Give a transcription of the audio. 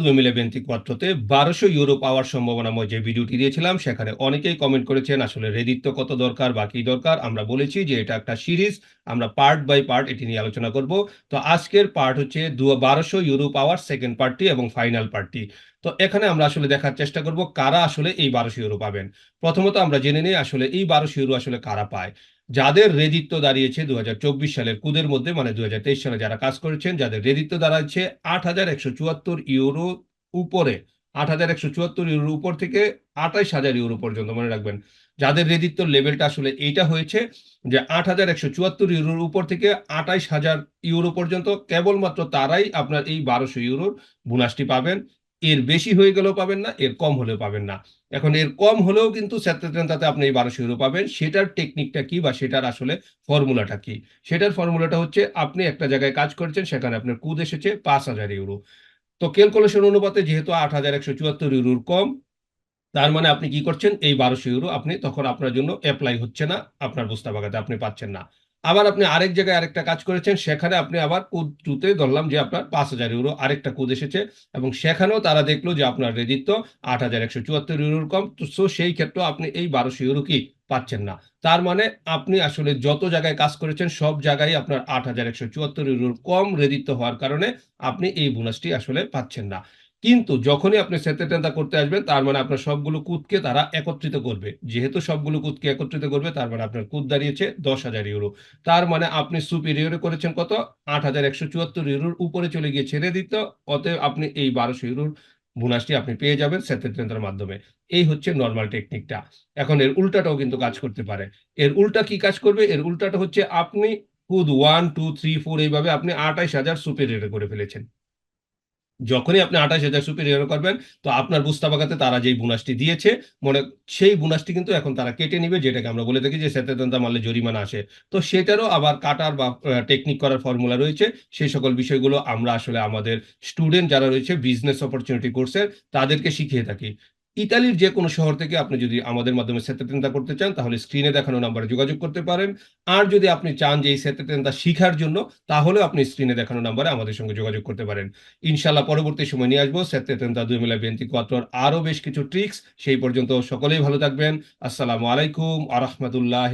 দুই মিলে বেন্তি কোয়াত্রোতে বারোশো ইউরো পাওয়ার সম্ভাবনাময় যে ভিডিওটি দিয়েছিলাম, সেখানে অনেকেই কমেন্ট করেছেন, আসলে রেদিত্ব কত দরকার, বা কি দরকার? আমরা বলেছি যে এটা একটা সিরিজ আমরা পার্ট বাই পার্ট এটি নিয়ে আলোচনা করব। তো আজকের পার্ট হচ্ছে দু, বারোশো ইউরো পাওয়ার সেকেন্ড পার্টটি এবং ফাইনাল পার্টটি তো এখানে আমরা আসলে দেখার চেষ্টা করব কারা আসলে এই বারোশো ইউরো পাবেন। প্রথমত আমরা জেনে নিই আসলে এই বারোশো ইউরো আসলে কারা পায়। যাদের রেদিত্ব দাঁড়িয়েছে দুই হাজার চব্বিশ সালের কুদের মধ্যে মানে দুহাজার তেইশ সালে যারা কাজ করেছেন, যাদের রেদিত্ব দাঁড়াচ্ছে আট হাজার একশো চুয়াত্তর ইউরো উপরে, আট হাজার একশো চুয়াত্তর ইউরো উপর থেকে আঠাইশ হাজার ইউরো পর্যন্ত, মনে রাখবেন। যাদের রেদিত্বর লেভেলটা আসলে এইটা হয়েছে যে আট হাজার একশো চুয়াত্তর ইউরোর উপর থেকে আঠাইশ হাজার ইউরো পর্যন্ত, কেবলমাত্র তারাই আপনার এই বারোশো ইউরোর বোনাসটি পাবেন। এর বেশি হয়ে গেলেও পাবেন না, এর কম হলেও পাবেন না। এখন এর কম হলেও কিন্তু তাতে আপনি এই বারোশো ইউরো পাবেন। সেটার টেকনিকটা কি বা সেটার আসলে ফর্মুলাটা কি? সেটার ফর্মুলাটা হচ্ছে আপনি একটা জায়গায় কাজ করছেন, সেখানে আপনার কুদ এসেছে পাঁচ হাজার ইউরো তো ক্যালকুলেশন অনুপাতে যেহেতু আট হাজার একশো চুয়াত্তর ইউরোর কম, তার মানে আপনি কি করছেন? এই বারোশো ইউরো আপনি তখন আপনার জন্য অ্যাপ্লাই হচ্ছে না, আপনার বুস্তা বাগাতে আপনি পাচ্ছেন না। আবার আপনি আরেক জায়গায় আরেকটা কাজ করেছেন, সেখানে আপনি আবার কুদ টুতে ধরলাম যে আপনার পাঁচ হাজার ইউরো আরেকটা কুদ এসেছে এবং সেখানেও তারা দেখল যে আপনার রেদিত্ব আট হাজার একশো চুয়াত্তর ইউরোর কম। সো সেই ক্ষেত্রে আপনি এই বারোশো ইউরো কি পাচ্ছেন না। তার মানে আপনি আসলে যত জায়গায় কাজ করেছেন, সব জায়গায় আপনার আট হাজার একশো চুয়াত্তর ইউরোর কম রেদিত্ব হওয়ার কারণে আপনি এই বোনাসটি আসলে পাচ্ছেন না। কিন্তু যখনই আপনি সেটেটেন্তা করতে আসবেন, তার মানে আপনার সবগুলো কুদকে তারা একত্রিত করবে। যেহেতু সবগুলো কুদকে একত্রিত করবে, তার মানে আপনার কুদ দাঁড়িয়েছে দশ হাজার ইউরো। তার মানে আপনি সুপিরিয়রে করেছেন কত? আট হাজার একশো চুয়াত্তর ইউরোর উপরে চলে গিয়ে ছেড়ে দিত। অতএব আপনি এই বারোশো ইউরোর বোনাসটি আপনি পেয়ে যাবেন সেটেটেন্তার মাধ্যমে। এই হচ্ছে নর্মাল টেকনিকটা এখন এর উল্টাটাও কিন্তু কাজ করতে পারে। এর উল্টা কি কাজ করবে? এর উল্টাটা হচ্ছে আপনি কুদ ওয়ান টু থ্রি ফোর এইভাবে আপনি আঠাইশ হাজার সুপিরিয়রে করে ফেলেছেন। যখনই আপনি আঠাশ হাজার সুপিরিয়র করবেন, তো আপনার বুস্তাবাগাতে তারা যেই বোনাসটি দিয়েছে, মনে, সেই বোনাসটি কিন্তু এখন তারা কেটে নিবে, যেটাকে আমরা বলে থাকি যে সেতেতন্তা মারলে জরিমানা আসে। তো সেটারও আবার কাটার বা টেকনিক করার ফর্মুলা রয়েছে। সেই সকল বিষয়গুলো আমরা আসলে আমাদের স্টুডেন্ট যারা রয়েছে বিজনেস অপরচুনিটি কোর্সের তাদেরকে শিখিয়ে থাকি। ইতালির যে কোনো শহর থেকে আপনি যদি আমাদের মাধ্যমে সেতেটেন্তা করতে চান, তাহলে স্ক্রিনে দেখানো নাম্বারে যোগাযোগ করতে পারেন। আর যদি আপনি চান যে এই সেতেটেন্তা শিখার জন্য, তাহলে আপনি স্ক্রিনে দেখানো নাম্বারে আমাদের সঙ্গে যোগাযোগ করতে পারেন। ইনশাল্লাহ পরবর্তী সময় নিয়ে আসব। সেতেটেন্তা দুই মেলা বেন্তি কোয়াত্তর আরও বেশ কিছু ট্রিক্স সেই পর্যন্ত সকলেই ভালো থাকবেন। আসসালামু আলাইকুম আ রহমতুল্লাহ